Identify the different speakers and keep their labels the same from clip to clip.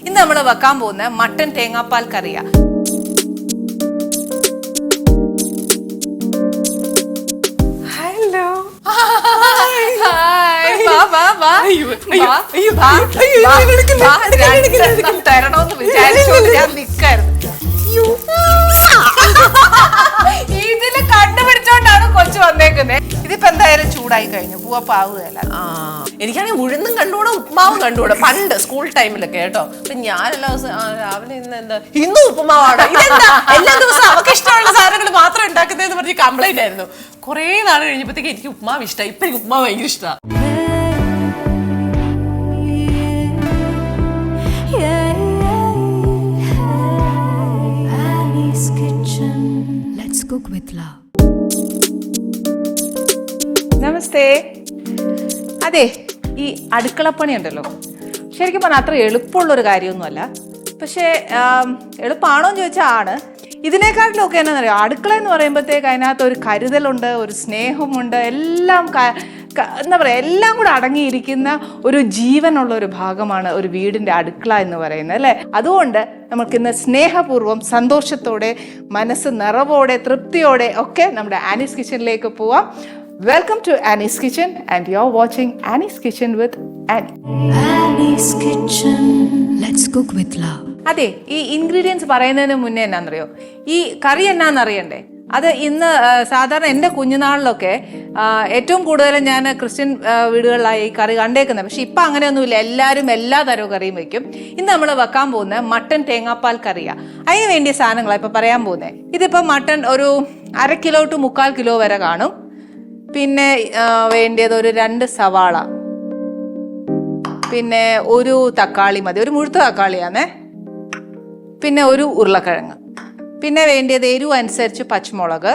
Speaker 1: ഇന്ന് നമ്മൾ വെക്കാൻ പോകുന്ന മട്ടൻ തേങ്ങാപ്പാൽ കറിയാ.
Speaker 2: ഹലോ
Speaker 1: തരണോന്ന് വിചാരിച്ചോണ്ട് ഞാൻ നിക്കായിരുന്നു. കണ്ടുപിടിച്ചോണ്ടാണ് കൊച്ചു വന്നേക്കുന്നത് ഇതിപ്പോ എന്തായാലും ചൂടായി കഴിഞ്ഞു.
Speaker 2: ആ എനിക്കാണെങ്കിൽ ഉഴുന്നും കണ്ടുകൂടെ ഉപ്മാവും കണ്ടുകൂടെ. പണ്ട് സ്കൂൾ ടൈമിലൊക്കെ കേട്ടോ. അപ്പൊ ദിവസവും ആ, രാവിലെ ഇന്ന് എന്താ ഇന്നും ഉപ്പുമാവാണ്? ഇതെന്താ? എല്ലാ ദിവസവും അവർക്ക് ഇഷ്ടമുള്ള സാധനങ്ങൾ മാത്രം ഉണ്ടാക്കുന്നതെന്ന് പറഞ്ഞ് കംപ്ലൈന്റ് ആയിരുന്നു. കുറേ നാൾ കഴിഞ്ഞപ്പോഴത്തേക്ക് എനിക്ക് ഉപ്പുമാവ് ഇഷ്ടമായി ഇപ്പൊ എനിക്ക് ഉപ്പുമാവ് ഭയങ്കര ഇഷ്ടമാണ്
Speaker 1: നമസ്തേ. അതെ ഈ അടുക്കളപ്പണി ഉണ്ടല്ലോ ശരിക്കും പറഞ്ഞാൽ അത്ര എളുപ്പമുള്ള ഒരു കാര്യമൊന്നുമല്ല. പക്ഷേ എളുപ്പമാണോ എന്ന് ചോദിച്ചാൽ ആണ്. ഇതിനേക്കാട്ടിലും ഒക്കെ എന്നാണെന്നറിയോ അടുക്കള എന്ന് പറയുമ്പോഴത്തേക്ക് അതിനകത്ത് ഒരു കരുതലുണ്ട് ഒരു സ്നേഹമുണ്ട് എല്ലാം എന്താ പറയുക എല്ലാം കൂടെ അടങ്ങിയിരിക്കുന്ന ഒരു ജീവനുള്ള ഒരു ഭാഗമാണ് ഒരു വീടിന്റെ അടുക്കള എന്ന് പറയുന്നത് അല്ലേ? അതുകൊണ്ട് നമുക്കിന്ന് സ്നേഹപൂർവം സന്തോഷത്തോടെ മനസ്സ് നിറവോടെ തൃപ്തിയോടെ ഒക്കെ നമ്മുടെ ആനീസ് കിച്ചണിലേക്ക് പോവാം. Welcome to Annie's kitchen and you are watching Annie's kitchen with Annie
Speaker 3: Annie's Kitchen. Let's cook with
Speaker 1: അതെ ഈ ഇൻഗ്രീഡിയൻസ് പറയുന്നതിന് മുന്നേ എന്നാന്നറിയോ? ഈ കറി എന്നാന്നറിയണ്ടേ? അത് ഇന്ന് സാധാരണ എന്റെ കുഞ്ഞുനാളിലൊക്കെ ഏറ്റവും കൂടുതൽ ഞാൻ ക്രിസ്ത്യൻ വീടുകളിലായി ഈ കറി കണ്ടേക്കുന്നത്. പക്ഷെ ഇപ്പം അങ്ങനെയൊന്നുമില്ല. എല്ലാവരും എല്ലാ തരവും കറിയും വെക്കും. ഇന്ന് നമ്മൾ വെക്കാൻ പോകുന്ന മട്ടൻ തേങ്ങാപ്പാൽ കറിയാ. അതിന് വേണ്ടിയ സാധനങ്ങളാണ് ഇപ്പം പറയാൻ പോകുന്നത് ഇതിപ്പോൾ മട്ടൺ ഒരു അര കിലോ ടു മുക്കാൽ കിലോ വരെ കാണും. പിന്നെ വേണ്ടിയത് ഒരു രണ്ട് സവാള. പിന്നെ ഒരു തക്കാളി മതി. ഒരു മുഴുത്ത തക്കാളിയാണേ പിന്നെ ഒരു ഉരുളക്കിഴങ്ങ്. പിന്നെ വേണ്ടിയത് എരിവ് അനുസരിച്ച് പച്ചമുളക്.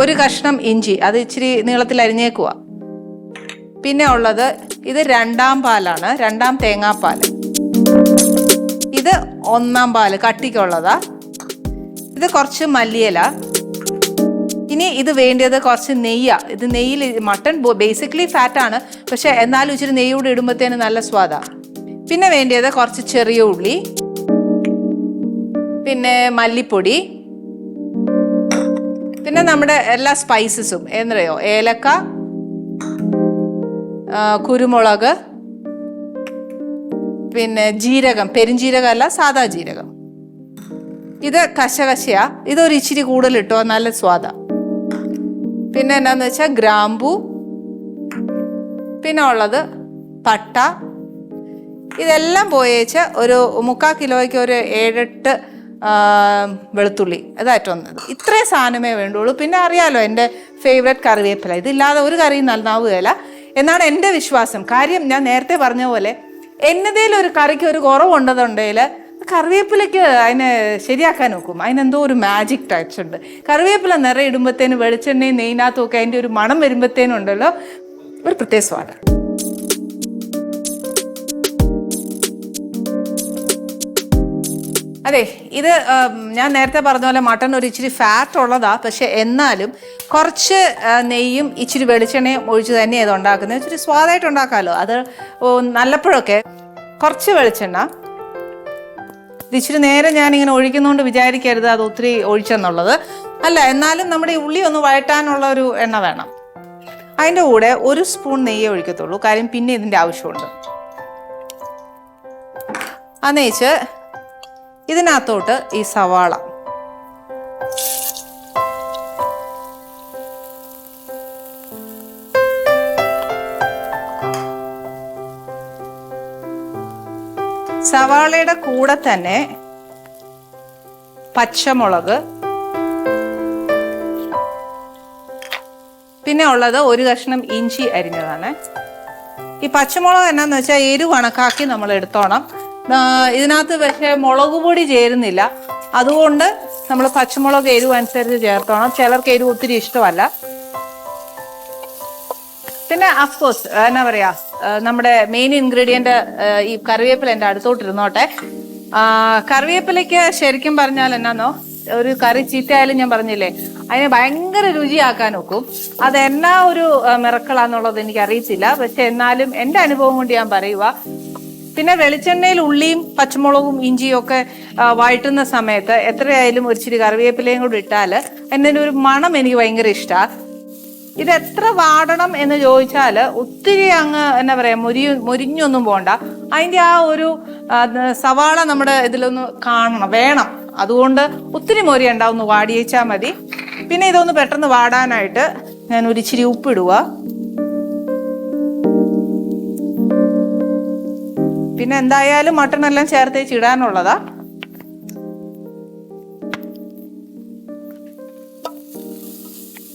Speaker 1: ഒരു കഷ്ണം ഇഞ്ചി. അത് ഇച്ചിരി നീളത്തിൽ അരിഞ്ഞേക്കുക പിന്നെ ഉള്ളത് ഇത് രണ്ടാം പാലാണ്. രണ്ടാം തേങ്ങാപ്പാൽ. ഇത് ഒന്നാം പാൽ കട്ടിക്കുള്ളതാ. ഇത് കുറച്ച് മല്ലിയില. ഇനി ഇത് വേണ്ടത് കുറച്ച് നെയ്യാ. ഇത് നെയ്യിൽ മട്ടൺ ബേസിക്കലി ഫാറ്റ് ആണ്. പക്ഷെ എന്നാലും ഇച്ചിരി നെയ്യ് കൂടി ഇടുമ്പോഴത്തേന് നല്ല സ്വാദാ. പിന്നെ വേണ്ടത് കുറച്ച് ചെറിയ ഉള്ളി. പിന്നെ മല്ലിപ്പൊടി. പിന്നെ നമ്മുടെ എല്ലാ സ്പൈസസും എന്നറിയോ? ഏലക്ക കുരുമുളക് പിന്നെ ജീരകം. പെരുംജീരകം അല്ല സാധാ ജീരകം. ഇത് കശകശയാ ഇതൊരു ഇച്ചിരി കൂടുതൽ ഇട്ടോ നല്ല സ്വാദാ. പിന്നെ എന്നാന്ന് വെച്ചാൽ ഗ്രാമ്പു പിന്നെ ഉള്ളത് പട്ട. ഇതെല്ലാം പോയേച്ച് ഒരു മുക്കാൽ കിലോയ്ക്ക് ഒരു ഏഴെട്ട് വെളുത്തുള്ളി വെളുത്തുള്ളി. അതായിട്ടും ഇത്രയും സാധനമേ വേണ്ടുള്ളൂ. പിന്നെ അറിയാലോ എന്റെ ഫേവറേറ്റ് കറിവേപ്പില. ഇതില്ലാതെ ഒരു കറിയും നന്നാവുകയില്ല. എന്നാണ് എന്റെ വിശ്വാസം. കാര്യം ഞാൻ നേരത്തെ പറഞ്ഞ പോലെ എന്നതേലും ഒരു കറിക്ക് ഒരു കുറവുണ്ടെന്നുണ്ടെങ്കിൽ കറിവേപ്പിലയ്ക്ക് അതിനെ ശരിയാക്കാൻ നോക്കും. അതിനെന്തോ ഒരു മാജിക് ടച്ച് ഉണ്ട്. കറിവേപ്പില നിറയെ ഇടുമ്പോഴത്തേനും വെളിച്ചെണ്ണയും നെയ്നാത്തും ഒക്കെ അതിന്റെ ഒരു മണം വരുമ്പോഴത്തേനും ഉണ്ടല്ലോ. ഒരു പ്രത്യേക സ്വാദ. അതെ ഇത് ഞാൻ നേരത്തെ പറഞ്ഞ പോലെ മട്ടൺ ഒരു ഇച്ചിരി ഫാറ്റ് ഉള്ളതാ. പക്ഷെ എന്നാലും കുറച്ച് നെയ്യും ഇച്ചിരി വെളിച്ചെണ്ണയും ഒഴിച്ച് തന്നെ ഇത് ഉണ്ടാക്കുന്നത്. ഇച്ചിരി സ്വാദായിട്ട് ഉണ്ടാക്കാമല്ലോ അത് നല്ലപ്പോഴൊക്കെ കുറച്ച് വെളിച്ചെണ്ണ ഇച്ചിരി നേരെ ഞാനിങ്ങനെ ഒഴിക്കുന്നതുകൊണ്ട് വിചാരിക്കരുത് അത് ഒത്തിരി ഒഴിച്ചെന്നുള്ളത്. അല്ല എന്നാലും നമ്മുടെ ഈ ഉള്ളി ഒന്ന് വഴറ്റാനുള്ള ഒരു എണ്ണ വേണം. അതിന്റെ കൂടെ ഒരു സ്പൂൺ നെയ്യേ ഒഴിക്കത്തുള്ളൂ. കാര്യം പിന്നെ ഇതിന്റെ ആവശ്യമുണ്ട്. അന്നേച്ച് ഇതിനകത്തോട്ട് ഈ സവാള. സവാളയുടെ കൂടെ തന്നെ പച്ചമുളക് പിന്നെ ഉള്ളത് ഒരു കഷ്ണം ഇഞ്ചി അരിഞ്ഞതാണ്. ഈ പച്ചമുളക് എന്നാന്ന് വെച്ചാൽ എരിവ് കണക്കാക്കി നമ്മൾ എടുത്തോണം. ഇതിനകത്ത് പക്ഷേ മുളക് പൊടി ചേരുന്നില്ല. അതുകൊണ്ട് നമ്മൾ പച്ചമുളക് എരിവ് അനുസരിച്ച് ചേർത്തോണം. ചിലർക്ക് എരിവ് ഒത്തിരി ഇഷ്ടമല്ല. പിന്നെ അഫ്കോഴ്സ് എന്നാ പറയാ? നമ്മുടെ മെയിൻ ഇൻഗ്രീഡിയന്റ് ഈ കറിവേപ്പില എന്റെ അടുത്തോട്ടിരുന്നോട്ടെ. കറിവേപ്പിലയ്ക്ക് ശരിക്കും പറഞ്ഞാൽ എന്നാന്നോ ഒരു കറി ചീത്തയായാലും ഞാൻ പറഞ്ഞില്ലേ അതിനെ ഭയങ്കര രുചിയാക്കാൻ നോക്കും അത് എന്നാ ഒരു മിറക്കളാന്നുള്ളത് എനിക്ക് അറിയത്തില്ല പക്ഷെ എന്നാലും എന്റെ അനുഭവം കൊണ്ട് ഞാൻ പറയുക പിന്നെ വെളിച്ചെണ്ണയിൽ ഉള്ളിയും പച്ചമുളകും ഇഞ്ചിയും ഒക്കെ വഴറ്റുന്ന സമയത്ത് എത്രയായാലും ഒരിച്ചിരി കറിവേപ്പിലയും കൂടി ഇട്ടാൽ എന്നൊരു മണം എനിക്ക് ഭയങ്കര ഇഷ്ടമാണ് ഇത് എത്ര വാടണം എന്ന് ചോദിച്ചാൽ ഒത്തിരി അങ്ങ് എന്നാ പറയാ മുരി മുരിഞ്ഞൊന്നും പോണ്ട. അതിന്റെ ആ ഒരു സവാള നമ്മുടെ ഇതിലൊന്ന് കാണണം വേണം. അതുകൊണ്ട് ഒത്തിരി മുരി ഉണ്ടാവും ഒന്ന് വാടിയേച്ചാൽ മതി. പിന്നെ ഇതൊന്ന് പെട്ടെന്ന് വാടാനായിട്ട് ഞാൻ ഒരിച്ചിരി ഉപ്പിടുക. പിന്നെ എന്തായാലും മട്ടണെല്ലാം ചേർത്തേച്ച് ഇടാനുള്ളതാ.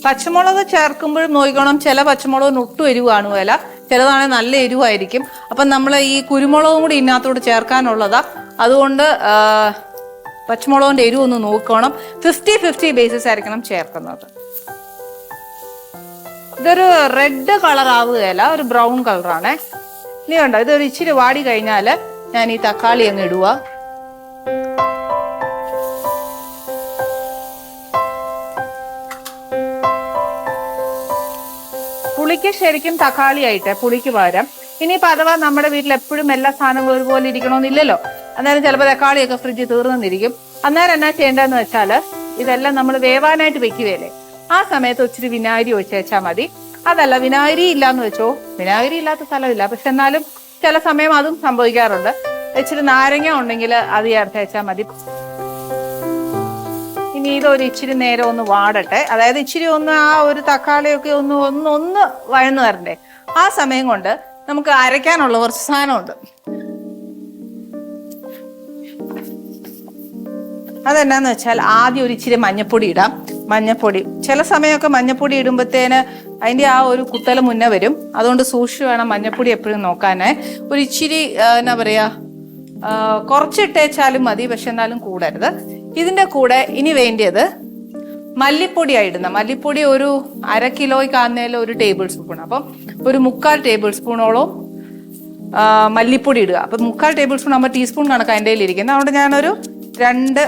Speaker 1: പച്ചമുളക് ചേർക്കുമ്പോഴും നോക്കണം ചില പച്ചമുളകിന് ഒട്ടും എരിവ് വില. ചിലതാണെങ്കിൽ നല്ല എരിവായിരിക്കും. അപ്പം നമ്മൾ ഈ കുരുമുളകും കൂടി ഇതിനകത്തോട് ചേർക്കാനുള്ളതാ. അതുകൊണ്ട് പച്ചമുളകിന്റെ എരിവ് ഒന്ന് നോക്കണം ഫിഫ്റ്റി ഫിഫ്റ്റി ബേസിസ് ആയിരിക്കണം ചേർക്കുന്നത്. ഇതൊരു റെഡ് കളർ ആവുകയല്ല ഒരു ബ്രൗൺ കളറാണേ ഇനി കണ്ടോ ഇതൊരു ഇച്ചിരി വാടി കഴിഞ്ഞാൽ ഞാൻ ഈ തക്കാളി അങ്ങ് ഇടുക പുളിക്ക് ശരിക്കും തക്കാളി ആയിട്ട് പുളിക്ക് പകരം. ഇനിയിപ്പോൾ അഥവാ നമ്മുടെ വീട്ടിൽ എപ്പോഴും എല്ലാ സാധനങ്ങളും ഒരുപോലെ ഇരിക്കണമെന്നില്ലല്ലോ അന്നേരം ചിലപ്പോൾ തക്കാളിയൊക്കെ ഫ്രിഡ്ജിൽ തീർന്നെന്നിരിക്കും അന്നേരം എന്നാ ചെയ്യേണ്ടതെന്ന് വെച്ചാൽ ഇതെല്ലാം നമ്മൾ വേവാനായിട്ട് വെക്കുകയല്ലേ? ആ സമയത്ത് ഒത്തിരി വിനാഗിരി ഒഴിച്ച് വെച്ചാൽ മതി. അതല്ല വിനാഗിരി ഇല്ലാന്ന് വെച്ചോ? വിനാഗിരി ഇല്ലാത്ത സ്ഥലമില്ല. പക്ഷെ എന്നാലും ചില സമയം അതും സംഭവിക്കാറുണ്ട്. ഇച്ചിരി നാരങ്ങ ഉണ്ടെങ്കിൽ അത് ചേർത്ത് വെച്ചാൽ മതി. ഇനി ഇതൊരു ഇച്ചിരി നേരം ഒന്ന് വാടട്ടെ. അതായത് ഇച്ചിരി ഒന്ന് ആ ഒരു തക്കാളിയൊക്കെ ഒന്ന് ഒന്ന് ഒന്ന് വഴന്നു വരണ്ടേ. ആ സമയം കൊണ്ട് നമുക്ക് അരയ്ക്കാനുള്ള കുറച്ച് സാധനമുണ്ട്. അതെന്നാന്ന് വെച്ചാൽ ആദ്യം ഒരു ഇച്ചിരി മഞ്ഞപ്പൊടി ഇടാം. മഞ്ഞപ്പൊടി. ചില സമയമൊക്കെ മഞ്ഞപ്പൊടി ഇടുമ്പോഴത്തേന് അതിന്റെ ആ ഒരു കുത്തല മുന്നേ വരും. അതുകൊണ്ട് സൂക്ഷിച്ച് വേണം മഞ്ഞപ്പൊടി എപ്പോഴും നോക്കാനേ. ഒരു ഇച്ചിരി എന്നാ പറയാ കുറച്ചിട്ടേച്ചാലും മതി പക്ഷെ എന്നാലും കൂടരുത്. ഇതിന്റെ കൂടെ ഇനി വേണ്ടിയത് മല്ലിപ്പൊടിയാണ് ഇടുന്നത് മല്ലിപ്പൊടി ഒരു അര കിലോയ്ക്ക് ആകുന്നതിൽ ഒരു ടേബിൾ സ്പൂൺ. അപ്പം ഒരു മുക്കാൽ ടേബിൾ സ്പൂണോളം മല്ലിപ്പൊടി ഇടുക. അപ്പം മുക്കാൽ ടേബിൾ സ്പൂൺ ആകുമ്പോൾ ടീസ്പൂൺ കണക്ക് അതിന്റെ ഇരിക്കുന്നത്. അതുകൊണ്ട് ഞാനൊരു രണ്ട്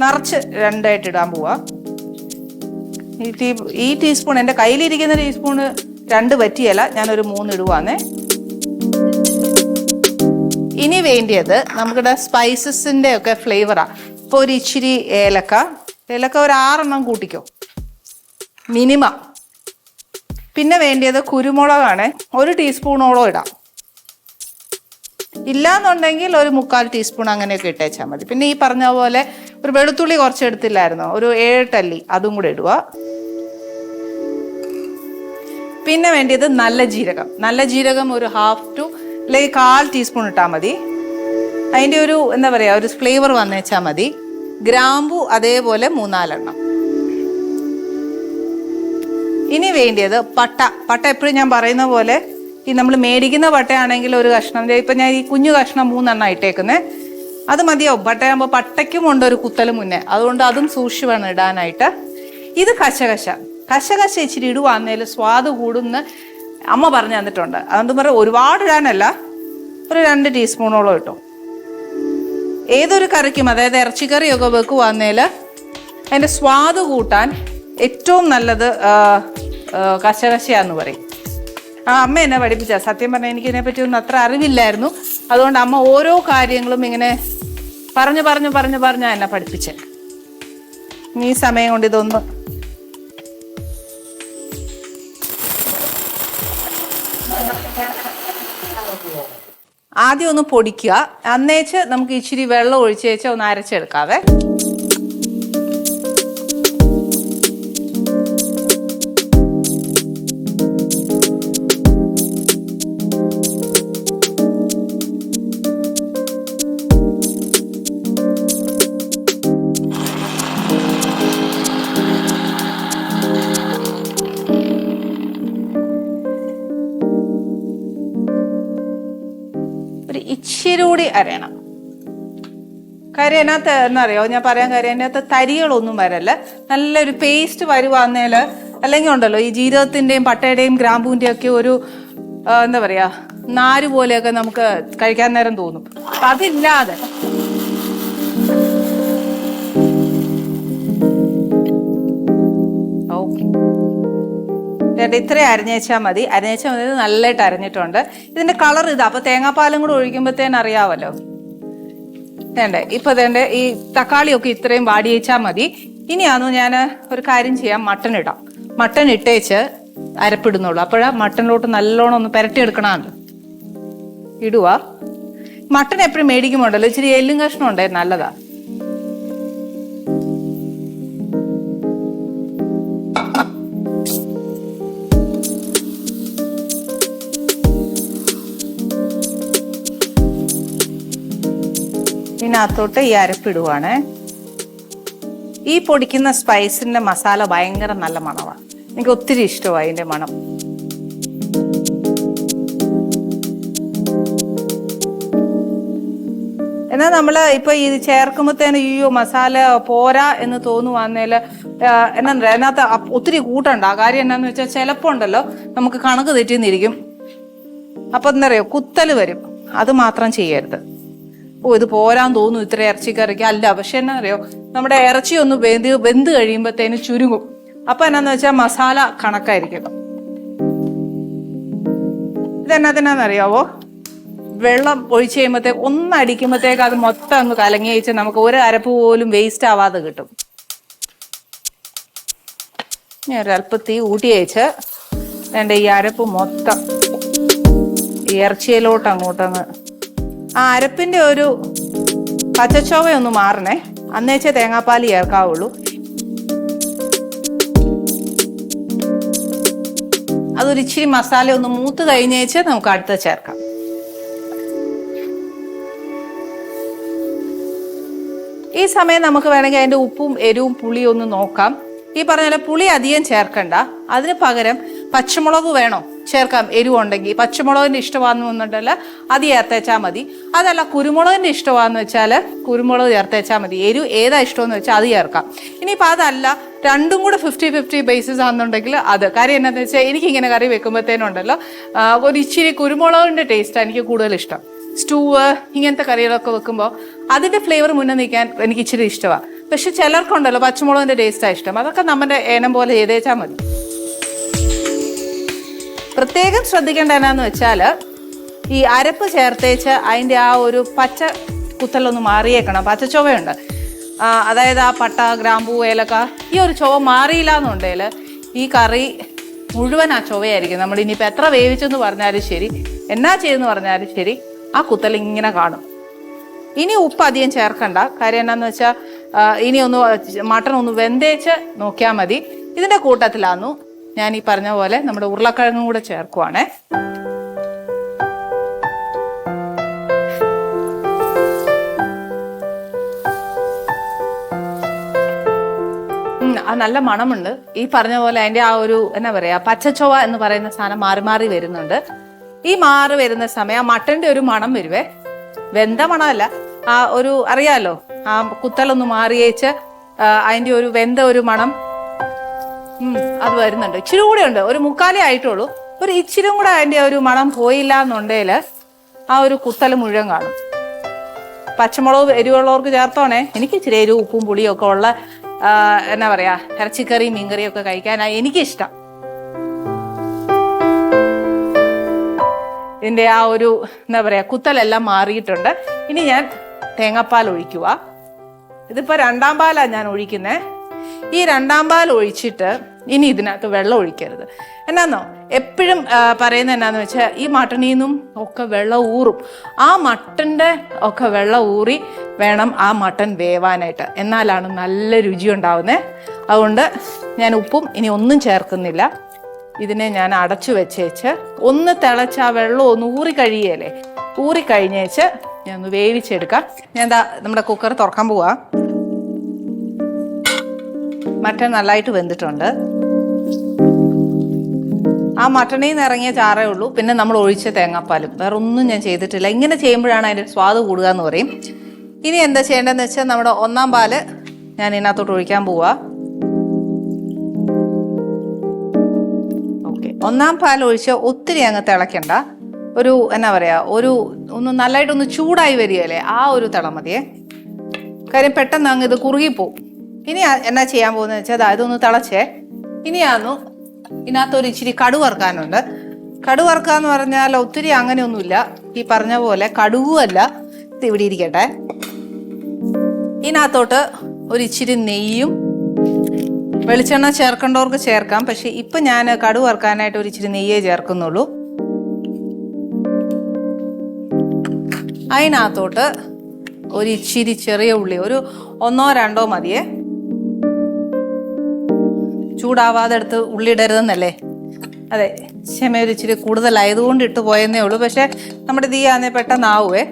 Speaker 1: നിറച്ച് രണ്ടായിട്ട് ഇടാൻ പോവാ. ഈ ടീ ഈ ടീസ്പൂൺ എന്റെ കയ്യിലിരിക്കുന്ന ടീസ്പൂണ് രണ്ട് പറ്റിയല്ല ഞാനൊരു മൂന്ന് ഇടുവാന്നേ. ഇനി വേണ്ടിയത് നമ്മുടെ സ്പൈസസിന്റെ ഒക്കെ ഫ്ലേവറാ. ഇപ്പോൾ ഒരു ഇച്ചിരി ഏലക്ക. ഏലക്ക ഒരു ആറെണ്ണം കൂട്ടിക്കോ. മിനിമം. പിന്നെ വേണ്ടിയത് കുരുമുളകാണ്. ഒരു ടീസ്പൂണോളം ഇടാം. ഇല്ലാന്നുണ്ടെങ്കിൽ ഒരു മുക്കാൽ ടീസ്പൂൺ അങ്ങനെയൊക്കെ ഇട്ടേച്ചാൽ മതി. പിന്നെ ഈ പറഞ്ഞ പോലെ ഒരു വെളുത്തുള്ളി കുറച്ച് എടുത്തില്ലായിരുന്നോ ഒരു ഏഴ് ടല്ലി അതും കൂടെ ഇടുക. പിന്നെ വേണ്ടിയത് നല്ല ജീരകം. നല്ല ജീരകം ഒരു ഹാഫ് ടു അല്ലെങ്കിൽ കാൽ ടീസ്പൂൺ ഇട്ടാൽ മതി. അതിന്റെ ഒരു എന്താ പറയുക ഒരു ഫ്ലേവർ വന്നേച്ചാൽ മതി. ഗ്രാമ്പു അതേപോലെ മൂന്നാലെണ്ണം. ഇനി വേണ്ടിയത് പട്ട. പട്ട എപ്പോഴും ഞാൻ പറയുന്ന പോലെ ഈ നമ്മൾ മേടിക്കുന്ന പട്ടയാണെങ്കിൽ ഒരു കഷ്ണം. ഇപ്പം ഞാൻ ഈ കുഞ്ഞു കഷ്ണം മൂന്നെണ്ണം ഇട്ടേക്കുന്നത് അത് മതിയാവും പട്ടയാകുമ്പോൾ പട്ടയ്ക്കും ഉണ്ട് ഒരു കുത്തൽ മുന്നേ. അതുകൊണ്ട് അതും സൂക്ഷിച്ച് വേണം ഇടാനായിട്ട്. ഇത് കശകശ. കശകശ ഇച്ചിരി ഇടുവാന്നേൽ സ്വാദ് കൂടുന്ന് അമ്മ പറഞ്ഞു തന്നിട്ടുണ്ട്. അതുകൊണ്ട് പറയാം ഒരുപാട് ഇടാനല്ല. ഒരു രണ്ട് ടീസ്പൂണോളം ഇട്ടു. ഏതൊരു കറിക്കും അതായത് ഇറച്ചിക്കറിയൊക്കെ വെക്കുവാന്നേൽ അതിന്റെ സ്വാദ് കൂട്ടാൻ ഏറ്റവും നല്ലത് കശകശയാന്ന് പറയും. ആ അമ്മ എന്നെ പഠിപ്പിച്ച. സത്യം പറഞ്ഞാൽ എനിക്ക് ഇതിനെപ്പറ്റി ഒന്നും അത്ര അറിവില്ലായിരുന്നു. അതുകൊണ്ട് അമ്മ ഓരോ കാര്യങ്ങളും ഇങ്ങനെ പറഞ്ഞു പറഞ്ഞു പറഞ്ഞു പറഞ്ഞാ എന്നെ പഠിപ്പിച്ചേ. ഈ സമയം കൊണ്ട് ഇതൊന്ന് ആദ്യം ഒന്ന് പൊടിക്കുക. അന്നേച്ച് നമുക്ക് ഇച്ചിരി വെള്ളം ഒഴിച്ചേച്ച് ഒന്ന് അരച്ചെടുക്കാവേ. കൂടി അരയണം. കാര്യം അതിനകത്ത് എന്നറിയോ? ഞാൻ പറയാൻ കാര്യം അതിനകത്ത് തരികളൊന്നും വരല്ല. നല്ലൊരു പേസ്റ്റ് വരുവാന്നേൽ അല്ലെങ്കിൽ ഉണ്ടല്ലോ ഈ ജീരകത്തിന്റെയും പട്ടയുടെയും ഗ്രാമ്പൂവിന്റെയും ഒക്കെ ഒരു എന്താ പറയുക നാര് പോലെയൊക്കെ നമുക്ക് കഴിക്കാൻ നേരം തോന്നും. അതില്ലാതെ എന്നിട്ട് ഇത്രയും അരഞ്ഞേച്ചാൽ മതി. അരഞ്ഞേച്ചാൽ മതി നല്ലതായിട്ട് അരഞ്ഞിട്ടുണ്ട്. ഇതിന്റെ കളർ ഇതാ. അപ്പൊ തേങ്ങാപ്പാലും കൂടെ ഒഴിക്കുമ്പോഴത്തേന് അറിയാമല്ലോ വേണ്ടേ? ഇപ്പൊ വേണ്ടേ ഈ തക്കാളിയൊക്കെ ഇത്രയും വാടിയേച്ചാൽ മതി. ഇനിയാന്നു ഞാൻ ഒരു കാര്യം ചെയ്യാം. മട്ടൺ ഇടാം. മട്ടൺ ഇട്ടേച്ച് അരപ്പിടുന്നുള്ളൂ. അപ്പോഴാ മട്ടണിലോട്ട് നല്ലോണം ഒന്ന് പുരട്ടിയെടുക്കണമല്ലോ ഇടുക മട്ടൺ എപ്പോഴും മേടിക്കുമ്പോണ്ടല്ലോ. ഇച്ചിരി എല്ലും കഷ്ണം ഉണ്ടായിരുന്നു നല്ലതാ. ഇതിനകത്തോട്ട് ഈ അരപ്പിടുവാണ്. ഈ പൊടിക്കുന്ന സ്പൈസിന്റെ മസാല ഭയങ്കര നല്ല മണമാണ് എനിക്ക് ഒത്തിരി ഇഷ്ടമായി അതിന്റെ മണം. എന്നാൽ നമ്മൾ ഇപ്പൊ ഇത് ചേർക്കുമ്പോഴത്തേന് അയ്യോ മസാല പോരാ എന്ന് തോന്നുവാന്നേൽ എന്നാ അതിനകത്ത് ഒത്തിരി കൂട്ടണ്ട. ആ കാര്യം എന്നാന്ന് വെച്ചാൽ ചിലപ്പോ ഉണ്ടല്ലോ നമുക്ക് കണക്ക് തെറ്റിന്നിരിക്കും. അപ്പൊ എന്താ പറയുക കുത്തൽ വരും. അത് മാത്രം ചെയ്യരുത്. ഓ ഇത് പോരാൻ തോന്നുന്നു ഇത്ര ഇറച്ചിക്കറിക്ക് അല്ല പക്ഷെ എന്നാ അറിയോ? നമ്മുടെ ഇറച്ചി ഒന്ന് വെന്ത് വെന്ത് കഴിയുമ്പോഴത്തേന് ചുരുങ്ങും. അപ്പൊ എന്നാന്ന് വെച്ചാൽ മസാല കണക്കായിരിക്കും. ഇതെന്നാത്തിനാന്നറിയാവോ വെള്ളം ഒഴിച്ചു കഴിയുമ്പോഴത്തേക്ക് ഒന്ന് അടിക്കുമ്പോഴത്തേക്ക് അത് മൊത്തം അങ്ങ് കലങ്ങി വെച്ച് നമുക്ക് ഒരു അരപ്പ് പോലും വേസ്റ്റ് ആവാതെ കിട്ടും. ഞാൻ ഒരല്പം തീ ഊട്ടി അയച്ച് എന്റെ ഈ അരപ്പ് മൊത്തം ഇറച്ചിയിലോട്ട് അങ്ങോട്ടങ്ങ് ആ അരപ്പിന്റെ ഒരു പച്ചച്ചോവയൊന്ന് മാറണേ. അന്നേച്ചേ തേങ്ങാപ്പാൽ ചേർക്കാവുള്ളൂ. അതൊരു ഇച്ചിരി മസാല ഒന്ന് മൂത്ത് കഴിഞ്ഞേച്ച് നമുക്ക് അടുത്ത ചേർക്കാം. ഈ സമയം നമുക്ക് വേണമെങ്കിൽ അതിന്റെ ഉപ്പും എരിവും പുളിയും ഒന്ന് നോക്കാം. ഈ പറഞ്ഞ പോലെ പുളി അധികം ചേർക്കണ്ട. അതിന് പകരം പച്ചമുളക് വേണോ? ചേർക്കാം. എരിവുണ്ടെങ്കിൽ. പച്ചമുളകിന്റെ ഇഷ്ടമാണെന്ന് വന്നിട്ടല്ല അത് ചേർത്തേച്ചാൽ മതി. അതല്ല കുരുമുളകിന്റെ ഇഷ്ടമാണെന്ന് വെച്ചാൽ കുരുമുളക് ചേർത്തേച്ചാൽ മതി. എരിവ് ഏതാ ഇഷ്ടമെന്ന് വെച്ചാൽ അത് ചേർക്കാം. ഇനിയിപ്പോൾ അതല്ല രണ്ടും കൂടെ ഫിഫ്റ്റി ഫിഫ്റ്റി ബേസിസ് ആണെന്നുണ്ടെങ്കിൽ അത്. കാര്യം എന്താണെന്ന് വെച്ചാൽ എനിക്ക് ഇങ്ങനെ കറി വെക്കുമ്പോഴത്തേനുണ്ടല്ലോ ഒരു ഇച്ചിരി കുരുമുളകിന്റെ ടേസ്റ്റാണ് എനിക്ക് കൂടുതൽ ഇഷ്ടം. സ്റ്റൂവ് ഇങ്ങനത്തെ കറികളൊക്കെ വെക്കുമ്പോൾ അതിന്റെ ഫ്ലേവർ മുന്നേ നിൽക്കാൻ എനിക്ക് ഇച്ചിരി ഇഷ്ടമാണ് പക്ഷെ ചിലർക്കുണ്ടല്ലോ പച്ചമുളകിന്റെ ടേസ്റ്റാണ് ഇഷ്ടം. അതൊക്കെ നമ്മുടെ ഏനം പോലെ ചെയ്തേച്ചാൽ മതി. പ്രത്യേകം ശ്രദ്ധിക്കേണ്ട എന്നാന്ന് വെച്ചാൽ ഈ അരപ്പ് ചേർത്തേച്ച് അതിന്റെ ആ ഒരു പച്ച കുത്തലൊന്ന് മാറിയേക്കണം. പച്ച ചൊവയുണ്ട് അതായത് ആ പട്ട ഗ്രാമ്പൂ ഏലക്ക ഈ ഒരു ചൊവ മാറിയില്ല എന്നുണ്ടെങ്കിൽ ഈ കറി മുഴുവൻ ആ ചൊവയായിരിക്കും നമ്മൾ ഇനിയിപ്പോൾ എത്ര വേവിച്ചെന്ന് പറഞ്ഞാലും ശരി എന്നാ ചെയ്തെന്ന് പറഞ്ഞാലും ശരി ആ കുത്തൽ ഇങ്ങനെ കാണും. ഇനി ഉപ്പ് അധികം ചേർക്കണ്ട. കാര്യം എന്നാന്ന് വെച്ചാൽ ഇനി ഒന്ന് മട്ടൺ ഒന്ന് വെന്തേച്ച് നോക്കിയാൽ മതി. ഇതിന്റെ കൂട്ടത്തിലാന്നു ഞാൻ ഈ പറഞ്ഞ പോലെ നമ്മുടെ ഉരുളക്കിഴങ്ങും കൂടെ ചേർക്കുവാണേ. ആ നല്ല മണമുണ്ട്. ഈ പറഞ്ഞ പോലെ അതിന്റെ ആ ഒരു എന്നാ പറയാ പച്ചച്ചൊവ എന്ന് പറയുന്ന സാധനം മാറി മാറി വരുന്നുണ്ട്. ഈ മാറി വരുന്ന സമയം ആ മട്ടന്റെ ഒരു മണം വരുവേ. വെന്ത മണമല്ല ആ ഒരു അറിയാലോ ആ കുത്തലൊന്ന് മാറിയേച്ച് അതിന്റെ ഒരു വെന്ത ഒരു മണം അത് വരുന്നുണ്ട്. ഇച്ചിരി കൂടെ ഉണ്ട് ഒരു മുക്കാലേ ആയിട്ടുള്ളൂ. ഒരു ഇച്ചിരി കൂടെ അതിന്റെ ഒരു മണം പോയില്ല എന്നുണ്ടെങ്കിൽ ആ ഒരു കുത്തൽ മുഴുവൻ കാണും. പച്ചമുളക് എരിവുള്ളവർക്ക് ചേർത്തോണേ. എനിക്ക് ഇച്ചിരി എരിവ് ഉപ്പും പുളിയും ഒക്കെ ഉള്ള എന്നാ പറയാ ഇറച്ചിക്കറിയും മീൻകറിയും ഒക്കെ കഴിക്കാനാണ് എനിക്കിഷ്ടം. ഇതിന്റെ ആ ഒരു എന്താ പറയാ കുത്തലെല്ലാം മാറിയിട്ടുണ്ട്. ഇനി ഞാൻ തേങ്ങാപ്പാൽ ഒഴിക്കുക ഇതിപ്പോ രണ്ടാം പാലാണ് ഞാൻ ഒഴിക്കുന്നത് ഈ രണ്ടാം പാൽ ഒഴിച്ചിട്ട് ഇനി ഇതിനകത്ത് വെള്ളം ഒഴിക്കരുത്. എന്നാന്നോ? എപ്പോഴും പറയുന്നത് എന്നാന്ന് വെച്ചാൽ ഈ മട്ടണിൽ നിന്നും ഒക്കെ വെള്ളം ഊറും. ആ മട്ടന്റെ ഒക്കെ വെള്ളം ഊറി വേണം ആ മട്ടൻ വേവാനായിട്ട്. എന്നാലാണ് നല്ല രുചി ഉണ്ടാവുന്നത് അതുകൊണ്ട് ഞാൻ ഉപ്പും ഇനി ഒന്നും ചേർക്കുന്നില്ല. ഇതിനെ ഞാൻ അടച്ചു വെച്ചേച്ച് ഒന്ന് തിളച്ച് ആ വെള്ളം ഒന്ന് ഊറി കഴിയല്ലേ ഊറി കഴിഞ്ഞേച്ച് ഞാൻ ഒന്ന് വേവിച്ചെടുക്കാം. ഞാൻ എന്താ നമ്മുടെ കുക്കർ തുറക്കാൻ പോവാ. മറ്റേ നല്ലതായിട്ട് വെന്തിട്ടുണ്ട്. ആ മട്ടണിൽ നിന്ന് ഇറങ്ങിയ ചാറേ ഉള്ളൂ. പിന്നെ നമ്മൾ ഒഴിച്ച തേങ്ങാപ്പാലും. വേറെ ഒന്നും ഞാൻ ചെയ്തിട്ടില്ല. ഇങ്ങനെ ചെയ്യുമ്പോഴാണ് അതിന്റെ സ്വാദ് കൂടുക എന്ന് പറയും. ഇനി എന്താ ചെയ്യേണ്ടതെന്ന് വെച്ചാൽ നമ്മുടെ ഒന്നാം പാൽ ഞാൻ ഇതിനകത്തോട്ട് ഒഴിക്കാൻ പോവാ. ഓക്കെ. ഒന്നാം പാൽ ഒഴിച്ച് ഒത്തിരി അങ്ങ് തിളയ്ക്കണ്ട. ഒരു എന്നാ പറയുക ഒരു ഒന്ന് നല്ലതായിട്ടൊന്ന് ചൂടായി വരികയല്ലേ? ആ ഒരു തിള മതിയേ. കാര്യം പെട്ടെന്ന് അങ്ങ് ഇത് കുറുകിപ്പോവും ഇനി എന്നാ ചെയ്യാൻ പോകുന്നത് വെച്ചാൽ ദാ ഒന്ന് തിളച്ചേ. ഇനിയാന്നു ഇതിനകത്ത് ഒരു ഇച്ചിരി കടു വറുക്കാനുണ്ട് കടു വറുക്കാന്ന് പറഞ്ഞാൽ ഒത്തിരി അങ്ങനെയൊന്നുമില്ല. ഈ പറഞ്ഞ പോലെ കടുവല്ല. ഇവിടെ ഇരിക്കട്ടെ. ഇതിനകത്തോട്ട് ഒരു ഇച്ചിരി നെയ്യും വെളിച്ചെണ്ണ ചേർക്കേണ്ടവർക്ക് ചേർക്കാം. പക്ഷെ ഇപ്പൊ ഞാൻ കടു വറുക്കാനായിട്ട് ഒരു ഇച്ചിരി നെയ്യേ ചേർക്കുന്നുള്ളൂ. അതിനകത്തോട്ട് ഒരു ഇച്ചിരി ചെറിയ ഉള്ളി ഒരു ഒന്നോ രണ്ടോ മതിയേ. ചൂടാവാതെ എടുത്ത് ഉള്ളി ഇടരുതെന്നല്ലേ അതെ ക്ഷമ ഒരു ഇച്ചിരി കൂടുതലായതുകൊണ്ട് ഇട്ട് പോയെന്നേ ഉള്ളൂ. പക്ഷെ നമ്മുടെ തീ ആന്നേ പെട്ടെന്നാവുവേ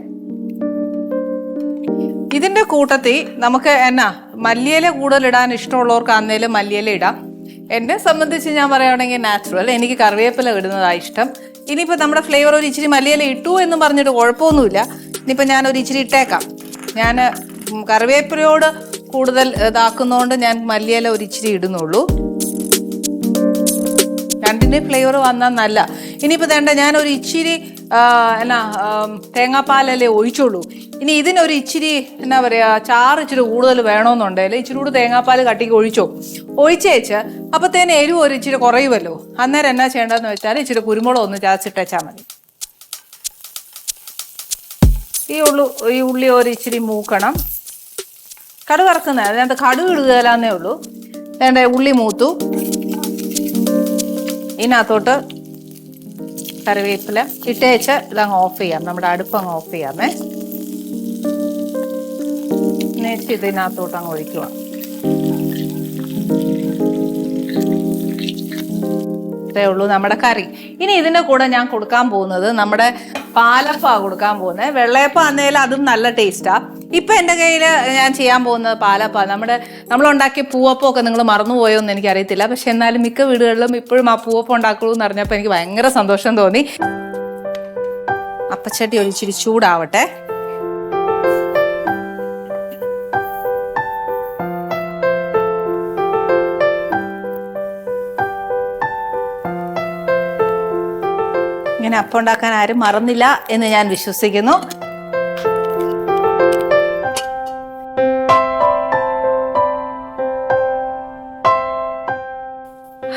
Speaker 1: ഇതിന്റെ കൂട്ടത്തിൽ നമുക്ക് എന്നാ മല്ലിയില കൂടുതൽ ഇടാൻ ഇഷ്ടമുള്ളവർക്ക് അന്നേലും മല്ലിയില ഇടാം. എന്നെ സംബന്ധിച്ച് ഞാൻ പറയുകയാണെങ്കിൽ നാച്ചുറൽ എനിക്ക് കറിവേപ്പില ഇടുന്നതാണ് ഇഷ്ടം. ഇനിയിപ്പോൾ നമ്മുടെ ഫ്ലേവർ ഒരു ഇച്ചിരി മല്ലിയില ഇട്ടു എന്ന് പറഞ്ഞിട്ട് കുഴപ്പമൊന്നുമില്ല. ഇനിയിപ്പോൾ ഞാൻ ഒരു ഇച്ചിരി ഇട്ടേക്കാം. ഞാൻ കറിവേപ്പിലയോട് കൂടുതൽ ഇതാക്കുന്നതുകൊണ്ട് ഞാൻ മല്ലിയില ഒരു ഇച്ചിരി ഇടുന്നുള്ളൂ. രണ്ടിന്റെ ഫ്ലേവർ വന്നാൽ നല്ല. ഇനിയിപ്പോൾ വേണ്ട ഞാൻ ഒരു ഇച്ചിരി എന്നാ തേങ്ങാപ്പാലല്ലേ ഒഴിച്ചുള്ളൂ. ഇനി ഇതിനൊരു ഇച്ചിരി എന്നാ പറയുക ചാറ് ഇച്ചിരി കൂടുതൽ വേണമെന്നുണ്ടെങ്കിൽ ഇച്ചിരി കൂടി തേങ്ങാപ്പാൽ കട്ടിക്ക് ഒഴിച്ചോ. ഒഴിച്ചേച്ച് അപ്പത്തേന് എരിവ് ഒരു ഇച്ചിരി കുറയുമല്ലോ അന്നേരം എന്നാ ചെയ്യേണ്ടതെന്ന് വെച്ചാൽ ഇച്ചിരി കുരുമുളക് ഒന്ന് ചാച്ചിട്ടേച്ചാൽ മതി. ഈ ഉള്ളു ഈ ഉള്ളി ഒരു ഇച്ചിരി മൂക്കണം. കടുവറക്കുന്ന അതിനകത്ത് കടു ഇടുകയില്ലാന്നേ ഉള്ളൂ. വേണ്ട ഉള്ളി മൂത്തു. ഇതിനകത്തോട്ട് കറിവേപ്പില ഇട്ടേച്ച് ഇതങ്ങ് ഓഫ് ചെയ്യാം. നമ്മുടെ അടുപ്പ് അങ്ങ് ഓഫ് ചെയ്യാമേ. എന്നിട്ട് ഇതിനകത്തോട്ട് അങ്ങ് ഒഴിക്കുക ഇത്രേ ഉള്ളൂ നമ്മുടെ കറി. ഇനി ഇതിന്റെ കൂടെ ഞാൻ കൊടുക്കാൻ പോകുന്നത് നമ്മുടെ പാലപ്പ കൊടുക്കാൻ പോകുന്നത്. വെള്ളയപ്പ ആണെങ്കിലും അതും നല്ല ടേസ്റ്റാണ് ഇപ്പം എന്റെ കയ്യിൽ ഞാൻ ചെയ്യാൻ പോകുന്നത് പാലപ്പ. നമ്മുടെ നമ്മളുണ്ടാക്കിയ പൂവപ്പമൊക്കെ നിങ്ങൾ മറന്നുപോയോ എന്ന് എനിക്കറിയത്തില്ല. പക്ഷെ എന്നാലും മിക്ക വീടുകളിലും ഇപ്പോഴും ആ പൂവപ്പം ഉണ്ടാക്കുള്ളൂ എന്ന് അറിഞ്ഞപ്പോൾ എനിക്ക് ഭയങ്കര സന്തോഷം തോന്നി. അപ്പച്ചട്ടി ഒരിച്ചിരി ചൂടാവട്ടെ. ഇങ്ങനെ അപ്പം ഉണ്ടാക്കാൻ ആരും മറന്നില്ല എന്ന് ഞാൻ വിശ്വസിക്കുന്നു.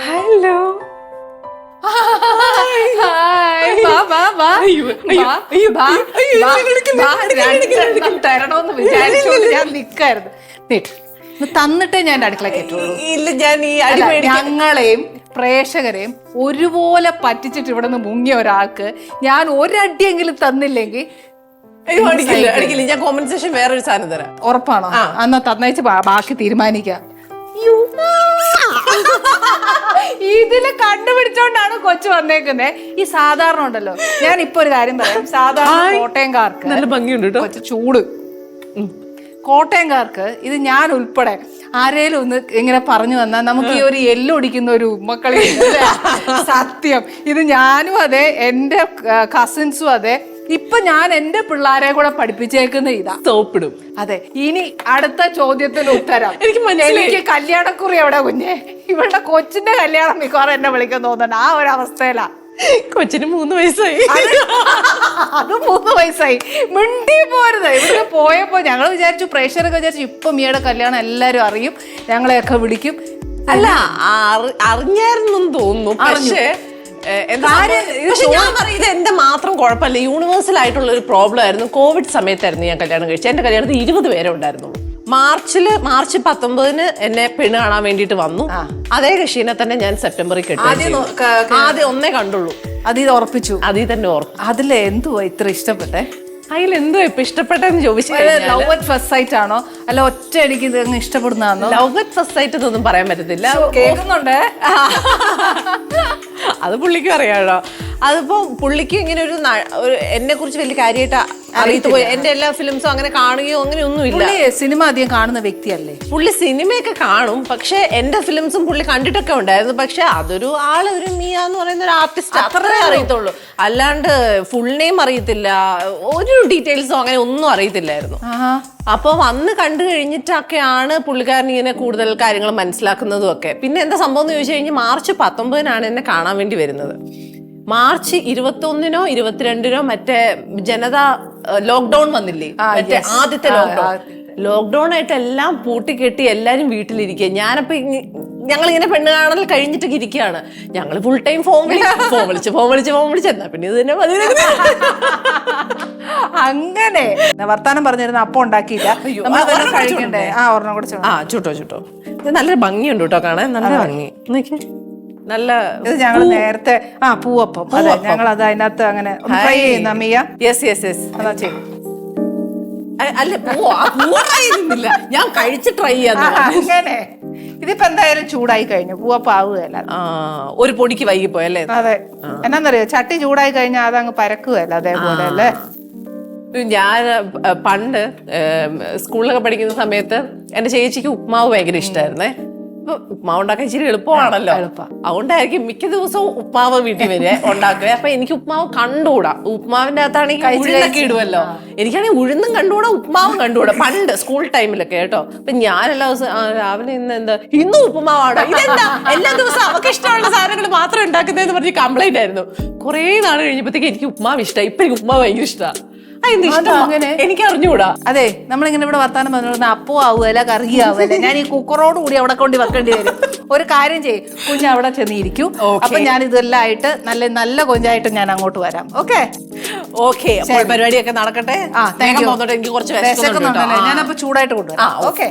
Speaker 2: ഹലോ
Speaker 1: തരണോന്ന് വിചാരിച്ചോണ്ട് ഞാൻ നിക്കായിരുന്നു. തന്നിട്ടേ ഞാൻ അടുക്കള കയറ്റുള്ളൂ.
Speaker 2: ഇല്ല ഞാൻ ഈ
Speaker 1: ഞങ്ങളെയും പ്രേക്ഷകരെയും ഒരുപോലെ പറ്റിച്ചിട്ട് ഇവിടെ നിന്ന് മുങ്ങിയ ഒരാൾക്ക് ഞാൻ ഒരടിയെങ്കിലും തന്നില്ലെങ്കിൽ
Speaker 2: അയ്യോ അടിക്കില്ല അടിക്കില്ല. ഞാൻ കോമ്പൻസേഷൻ വേറൊരു സാധനം തരാം.
Speaker 1: ഉറപ്പാണോ? അന്നാ തന്നയച്ച് ബാക്കി തീരുമാനിക്കാം. ഇതിൽ കണ്ടുപിടിച്ചോണ്ടാണ് കൊച്ചു വന്നേക്കുന്നേ. ഈ സാധാരണ ഉണ്ടല്ലോ. ഞാൻ ഇപ്പൊ ഒരു കാര്യം പറയാം. സാധാരണ കോട്ടയംകാർക്ക്
Speaker 2: നല്ല ഭംഗിയുണ്ട്
Speaker 1: കൊച്ചു ചൂട്. കോട്ടയംകാർക്ക് ഇത് ഞാൻ ഉൾപ്പെടെ ആരേലും ഒന്ന് ഇങ്ങനെ പറഞ്ഞു വന്നാൽ നമുക്ക് ഈ ഒരു എല്ലൊടിക്കുന്ന ഒരു ഉമ്മക്കളി സത്യം. ഇത് ഞാനും അതെ എന്റെ കസിൻസും അതെ. ഇപ്പൊ ഞാൻ എന്റെ പിള്ളേരെ കൂടെ പഠിപ്പിച്ചേക്കുന്ന ഇതാ.
Speaker 2: സോപ്പിടും.
Speaker 1: അതെ. ഇനി അടുത്ത ചോദ്യത്തിന് ഉത്തരം.
Speaker 2: എനിക്ക്
Speaker 1: എനിക്ക് കല്യാണക്കുറി എവിടെ കുഞ്ഞെ? ഇവളുടെ കൊച്ചിന്റെ കല്യാണം മിക്കവാറും എന്നെ വിളിക്കാൻ തോന്നുന്നുണ്ട്. ആ ഒരു അവസ്ഥയിലാ.
Speaker 2: കൊച്ചിന് മൂന്ന് വയസ്സായി.
Speaker 1: അത് മൂന്ന് വയസ്സായി. മിണ്ടി പോരുത്. ഇവിടെ പോയപ്പോൾ ഞങ്ങൾ വിചാരിച്ചു പ്രേക്ഷകരൊക്കെ വിചാരിച്ചു ഇപ്പൊ മീയുടെ കല്യാണം എല്ലാരും അറിയും ഞങ്ങളെയൊക്കെ വിളിക്കും.
Speaker 2: അല്ല അറിഞ്ഞായിരുന്നു തോന്നും തോന്നുന്നു. പക്ഷേ പക്ഷെ ഞാൻ പറയും ഇത് എന്റെ മാത്രം കുഴപ്പമില്ല. യൂണിവേഴ്സൽ ആയിട്ടുള്ള ഒരു പ്രോബ്ലം ആയിരുന്നു. കോവിഡ് സമയത്തായിരുന്നു ഞാൻ കല്യാണം കഴിച്ചത്. എന്റെ കല്യാണത്തിൽ ഇരുപത് പേരെ ഉണ്ടായിരുന്നുള്ളൂ. മാർച്ചിൽ മാർച്ച് പത്തൊമ്പതിന് എന്നെ പെണ്ണ് കാണാൻ വേണ്ടിട്ട് വന്നു. അതേ കക്ഷീനെ തന്നെ ഞാൻ സെപ്റ്റംബറിൽ കെട്ടി ആദ്യം ഒന്നേ കണ്ടുള്ളൂ.
Speaker 1: അത് ഇത് ഉറപ്പിച്ചു.
Speaker 2: അതിൽ തന്നെ ഓർക്കും
Speaker 1: അതിൽ എന്തുവാ ഇത്ര ഇഷ്ടപ്പെട്ടെ?
Speaker 2: അതിൽ എന്തോ ഇപ്പൊ ഇഷ്ടപ്പെട്ടെന്ന് ചോദിച്ചു
Speaker 1: ലവ് അറ്റ് ഫസ്റ്റ് സൈറ്റ് ആണോ? അല്ല ഒറ്റയടിക്ക് ഇത് അങ്ങ് ഇഷ്ടപ്പെടുന്നതാണോ?
Speaker 2: ലവ് അറ്റ് ഫസ്റ്റ് സൈറ്റ് എന്നൊന്നും പറയാൻ പറ്റത്തില്ല.
Speaker 1: കേൾക്കുന്നുണ്ട്?
Speaker 2: അത് പുള്ളിക്ക് അറിയാമോ അതിപ്പോ പുള്ളിക്ക് ഇങ്ങനെ ഒരു എന്നെ കുറിച്ച് വലിയ കാര്യമായിട്ട് അറിയത്തു പോയി. എന്റെ എല്ലാ ഫിലിംസും അങ്ങനെ കാണുകയോ അങ്ങനെ ഒന്നുമില്ല
Speaker 1: സിനിമ അധികം കാണുന്ന വ്യക്തിയല്ലേ?
Speaker 2: പുള്ളി സിനിമയൊക്കെ കാണും. പക്ഷെ എന്റെ ഫിലിംസും പുള്ളി കണ്ടിട്ടൊക്കെ ഉണ്ടായിരുന്നു. പക്ഷെ അതൊരു ആൾ ഒരു മിയ എന്ന് പറയുന്ന ഒരു ആർട്ടിസ്റ്റ് അത്രേ അറിയത്തുള്ളൂ. അല്ലാണ്ട് ഫുൾ നെയിം അറിയത്തില്ല. ഒരു ഡീറ്റെയിൽസും അങ്ങനെ ഒന്നും അറിയത്തില്ലായിരുന്നു. അപ്പൊ വന്ന് കണ്ടു കഴിഞ്ഞിട്ടൊക്കെയാണ് പുള്ളിക്കാരൻ ഇങ്ങനെ കൂടുതൽ കാര്യങ്ങൾ മനസ്സിലാക്കുന്നതും ഒക്കെ. പിന്നെ എന്താ സംഭവം എന്ന് ചോദിച്ചു കഴിഞ്ഞാൽ മാർച്ച് പത്തൊമ്പതിനാണ് എന്നെ കാണാൻ വേണ്ടി വരുന്നത്. മാർച്ച് ഇരുപത്തൊന്നിനോ ഇരുപത്തിരണ്ടിനോ മറ്റേ ജനത ലോക്ക്ഡൌൺ വന്നില്ലേ? മറ്റേ. ആദ്യത്തെ ലോക്ക്ഡൌൺ ലോക്ക്ഡൌൺ. ആയിട്ട് എല്ലാം പൂട്ടിക്കെട്ടി എല്ലാരും വീട്ടിലിരിക്കുക ഞാനപ്പോ ഞങ്ങൾ ഇങ്ങനെ പെണ്ണ് കാണൽ കഴിഞ്ഞിട്ടൊക്കെ ഇരിക്കുകയാണ് ഞങ്ങൾ ഫുൾ ടൈം ഫോൺ ഫോൺ വിളിച്ച് ഫോൺ വിളിച്ച് ഫോൺ വിളിച്ച്. എന്നാ പിന്നെ ഇത് തന്നെ മതി
Speaker 1: അങ്ങനെ. വർത്താനം പറഞ്ഞിരുന്ന അപ്പം ഉണ്ടാക്കിയില്ല. കഴിക്കണ്ടേ? ആ ഒരെണ്ണം കൂടെ
Speaker 2: ആ ചുട്ടോ ചുട്ടോ. ഇത് നല്ലൊരു ഭംഗിയുണ്ട് കേട്ടോ കാണാൻ നല്ല ഭംഗി. നോക്കിയേ. നല്ല
Speaker 1: ഇത് ഞങ്ങൾ നേരത്തെ ആ പൂവപ്പം. അതെ ഞങ്ങൾ അത് അതിനകത്ത് അങ്ങനെ ഫ്രൈ ചെയ്യുന്ന മിയ
Speaker 2: യെസ് യെസ് യെസ്
Speaker 1: അതാ ചെയ്യും.
Speaker 2: അല്ല പൂവോ? ആ പൂവ് try ചെയ്യുന്നില്ല. ഞാൻ കഴിച്ച് ട്രൈ
Speaker 1: ആ, അങ്ങനെ. ഇതിപ്പോ എന്തായാലും ചൂടായി കഴിഞ്ഞു. പൂവപ്പം ആവുകയല്ല
Speaker 2: ഒരു പൊടിക്ക് വൈകി അല്ലേ?
Speaker 1: അതെ. എന്നാന്നറിയോ? ചട്ടി ചൂടായി കഴിഞ്ഞാൽ അതങ്ങ് പരക്കുകയല്ല അതേപോലെ അല്ലേ?
Speaker 2: ഞാൻ പണ്ട് ഏം, സ്കൂളിലൊക്കെ പഠിക്കുന്ന സമയത്ത് എന്റെ ചേച്ചിക്ക് ഉപ്മാവ് ഭയങ്കര ഇഷ്ടമായിരുന്നേ ഉപ്മാവ് ഉണ്ടാക്കാൻ ഇച്ചിരി എളുപ്പമാണല്ലോ. അതുകൊണ്ടായിരിക്കും മിക്ക ദിവസവും ഉപ്മാവ് വീട്ടിൽ വരെ ഉണ്ടാക്കുക. അപ്പൊ എനിക്ക് ഉപ്മാവ് കണ്ടുകൂടാ. ഉപ്മാവിന്റെ അകത്താണെങ്കിൽ ഉഴുന്നൊക്കെ ഇടുമല്ലോ എനിക്കാണെങ്കിൽ ഉഴുന്നും കണ്ടുകൂടാ ഉപ്മാവും കണ്ടുകൂടാ. പണ്ട് സ്കൂൾ ടൈമിലൊക്കെ കേട്ടോ. അപ്പൊ ഞാൻ എല്ലാ ദിവസവും രാവിലെ ഇന്ന് എന്താ ഇന്നും ഉപ്മാവാണ് ഇതെന്താ? എല്ലാ ദിവസവും അവർക്ക് ഇഷ്ടമുള്ള സാധനങ്ങൾ മാത്രം ഉണ്ടാക്കുന്നതെന്ന് പറഞ്ഞ് കംപ്ലൈന്റ് ആയിരുന്നു. കുറേ നാൾ കഴിഞ്ഞപ്പോഴത്തേക്ക് എനിക്ക് ഉപ്മാവ് ഇഷ്ടമായി ഇപ്പൊ എനിക്ക് ഉപ്മാവ് ഭയങ്കര ഇഷ്ടമാണ്
Speaker 1: അങ്ങനെ?
Speaker 2: എനിക്ക് അറിഞ്ഞുകൂടാ
Speaker 1: അതെ നമ്മളിങ്ങനെ ഇവിടെ വർത്താനം പറഞ്ഞിരുന്ന അപ്പോ ആവുകയല്ല കറി ആവുകയല്ല ഞാൻ ഈ കുക്കറോട് കൂടി അവിടെ കൊണ്ട് വെക്കേണ്ടി വരും. ഒരു കാര്യം ചെയ്യും കുഞ്ഞ് അവിടെ ചെന്നിരിക്കും. അപ്പൊ ഞാൻ ഇതെല്ലാം ആയിട്ട് നല്ല നല്ല കൊഞ്ചായിട്ട് ഞാൻ അങ്ങോട്ട് വരാം. ഓക്കെ
Speaker 2: ഓക്കെ പരിപാടിയൊക്കെ നടക്കട്ടെ. എനിക്ക് കുറച്ച്.
Speaker 1: ഞാനപ്പോ ചൂടായിട്ട് കൊണ്ടുവരാം. ഓക്കെ.